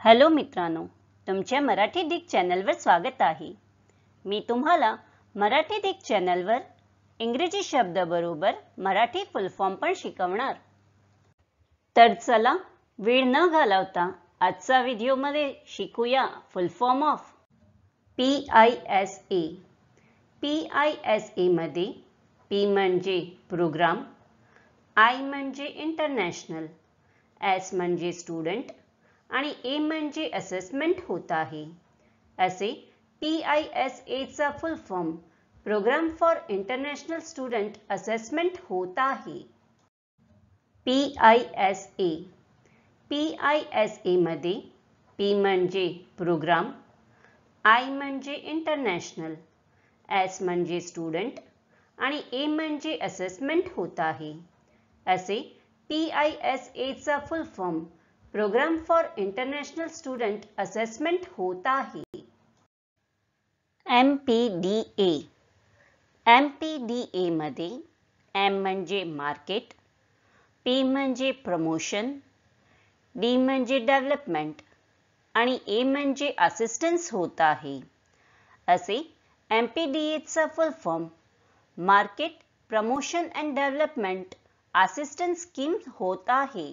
Hello मित्रांनो तुमच्या Marathi Dick चॅनलवर स्वागत आहे. मी तुम्हाला मराठी डिक चॅनलवर इंग्रजी शब्दाबरोबर मराठी फुल फॉर्म पण शिकवणार. तर चला वेळ न घालवता आजचा व्हिडिओमध्ये शिकूया full form of P I S A P I S एमध्ये P म्हणजे प्रोग्राम आय म्हणजे इंटरनॅशनल एस म्हणजे स्टुडंट आणि ए म्हणजे असेसमेंट होत आहे. असे पी आय एस एचा full form programme for international student assessment होत आहे. P I S A P I S एमध्ये P म्हणजे प्रोग्राम आय म्हणजे इंटरनॅशनल एस म्हणजे स्टुडंट आणि ए म्हणजे असेसमेंट होत आहे. असे पी आय एस एचा full form programme for international student assessment होता आहे M P D A. M P D एमध्ये M म्हणजे मार्केट, पी म्हणजे प्रमोशन, डी म्हणजे डेव्हलपमेंट आणि ए म्हणजे असिस्टन्स होत आहे. असे एम पी डी एचा full form, market, promotion and development assistance scheme होत आहे.